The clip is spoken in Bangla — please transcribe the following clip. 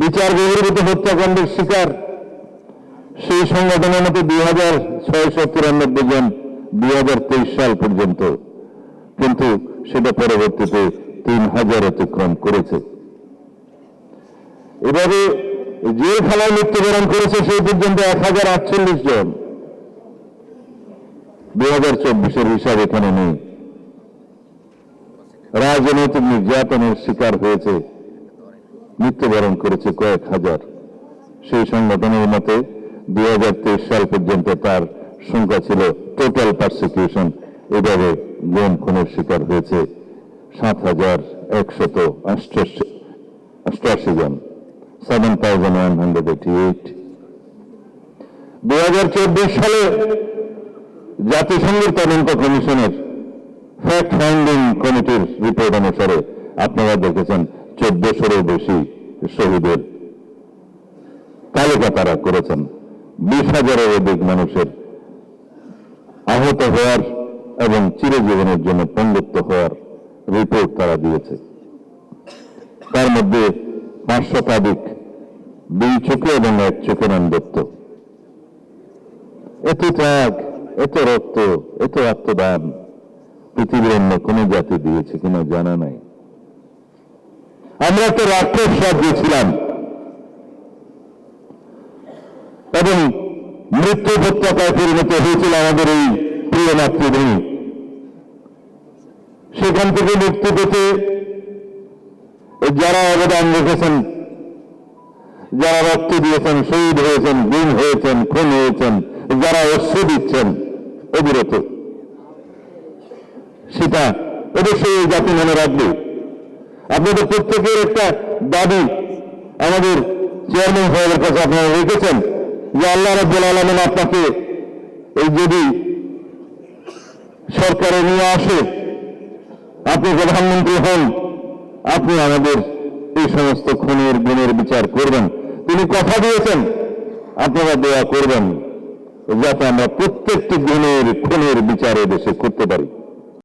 বিচার বহির্ভূত হত্যাকাণ্ডের শিকার সেই সংগঠনের মতো দুই হাজার ছয়শো তিরানব্বই জন দুই হাজার তেইশ সাল পর্যন্ত। কিন্তু সেটা পরবর্তীতে তিন হাজার অতিক্রম করেছে। এভাবে যে খেলায় মৃত্যুবরণ করেছে সেই পর্যন্ত এক হাজার আটচল্লিশ জন। দুই হাজার চব্বিশের হিসাব এখানে নেই। রাজনৈতিক নির্যাতনের শিকার হয়েছে মৃত্যুবরণ করেছে কয়েক হাজার। সেই সংগঠনের মতে দুই হাজার তেইশ সাল পর্যন্ত তার সংখ্যা ছিল টোটাল পারসিকিউশন এভাবে গুম খুনের শিকার হয়েছে সাত হাজার একশত অষ্টআশি জন। Seven thousand one hundred eighty eight দুই হাজার চব্বিশ সালে জাতিসংঘের তদন্ত কমিশনের ফ্যাক্ট ফাইন্ডিং কমিটির রিপোর্ট অনুসারে আপনারা দেখেছেন চোদ্দশোরও বেশি শহীদের তালিকা তারা করেছেন। বিশ হাজারের অধিক মানুষের আহত হওয়ার এবং চিরজীবনের জন্য পঙ্গুত্ব হওয়ার রিপোর্ট তারা দিয়েছে। তার মধ্যে পাঁচ শতাধিক দুই চোখে এবং এক চোখে নাম দত্ত এত ত্যাগ, এত রক্ত, এত আত্মদান পৃথিবীর অন্য কোনো জাতি দিয়েছে কিনা জানা নাই। আমরা তো রাক্ষস রাজ্যে ছিলাম এবং মৃত্যু উপত্যকায় পরিণত হয়েছিল আমাদের এই প্রিয় মাতৃভূমি। সেখান থেকে মুক্তি পেতে যারা অবদান রেখেছেন, যারা রক্ত দিয়েছেন, শহীদ হয়েছেন, গুম হয়েছেন, খুন হয়েছেন, যারা অশ্রু দিচ্ছেন, অবিরত। সেটা অবশ্যই জাতি মনে রাখবে। আপনাদের প্রত্যেকের একটা দাবি আমাদের চেয়ারম্যান সাহেবের কাছে আপনারা রেখেছেন যে আল্লাহ রাব্বুল আলমিন আপনাকে এই যদি সরকারে নিয়ে আসে, আপনি প্রধানমন্ত্রী হন, আপনি আমাদের এই সমস্ত খুনের গুণের বিচার করবেন। তিনি কথা দিয়েছেন, আপনারা দোয়া করবেন যাতে আমরা প্রত্যেকটি গুণের, খুনের বিচার দেশে করতে পারি।